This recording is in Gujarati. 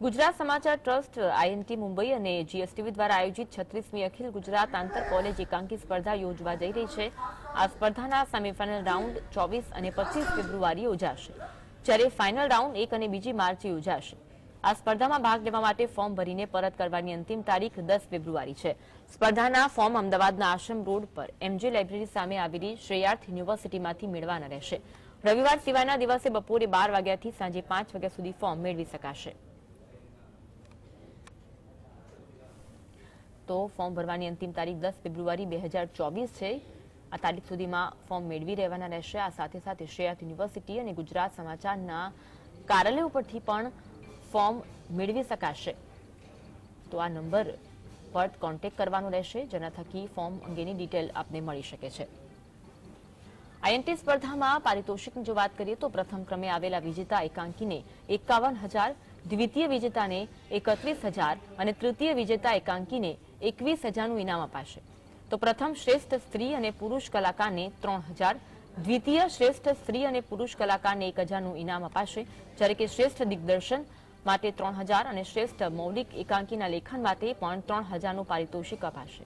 ગુજરાત સમાચાર ટ્રસ્ટ, આઈએનટી મુંબઈ અને જીએસટીવી દ્વારા આયોજિત છત્રીસમી અખિલ ગુજરાત આંતર કોલેજ એકાંકી સ્પર્ધા યોજવા જઈ રહી છે. આ સ્પર્ધાના સેમીફાઇનલ રાઉન્ડ ચોવીસ અને પચીસ ફેબ્રુઆરી યોજાશે, જ્યારે ફાઇનલ રાઉન્ડ એક અને બીજી માર્ચે યોજાશે. આ સ્પર્ધામાં ભાગ લેવા માટે ફોર્મ ભરીને પરત કરવાની અંતિમ તારીખ દસ ફેબ્રુઆરી છે. સ્પર્ધાના ફોર્મ અમદાવાદના આશ્રમ રોડ પર એમજે લાઇબ્રેરી સામે આવેલી શ્રેયાર્થ યુનિવર્સિટીમાંથી મેળવાના રહેશે. રવિવાર સિવાયના દિવસે બપોરે બાર વાગ્યાથી સાંજે પાંચ વાગ્યા સુધી ફોર્મ મેળવી શકાશે. તો ફોર્મ ભરવાની અંતિમ તારીખ દસ ફેબ્રુઆરી બે હજાર ચોવીસ છે. આ તારીખ સુધીમાં ફોર્મ મેળવી રહેવાના રહેશે. આ સાથે સાથે શ્રેયાત યુનિવર્સિટી અને ગુજરાત સમાચારના કાર્યાલય ઉપરથી પણ ફોર્મ મેળવી શકાશે. તો આ નંબર પર કોન્ટેક્ટ કરવાનો રહેશે, જેના થકી ફોર્મ અંગેની ડિટેલ આપને મળી શકે છે. આઈએનટી સ્પર્ધામાં પારિતોષિકની જો વાત કરીએ તો પ્રથમ ક્રમે આવેલા વિજેતા એકાંકીને એકાવન હજાર દ્વિતીય વિજેતાને એકત્રીસ હજાર અને તૃતીય વિજેતા એકાંકીને એકવીસ હજારનું ઇનામ અપાશે. તો પ્રથમ શ્રેષ્ઠ સ્ત્રી અને પુરુષ કલાકારને ત્રણ હજાર, દ્વિતીય શ્રેષ્ઠ સ્ત્રી અને પુરુષ કલાકારને એક હજારનું ઇનામ અપાશે. જ્યારે કે શ્રેષ્ઠ દિગ્દર્શન માટે ત્રણ હજાર અને શ્રેષ્ઠ મૌલિક એકાંકીના લેખન માટે પણ ત્રણ હજારનું પારિતોષિક અપાશે.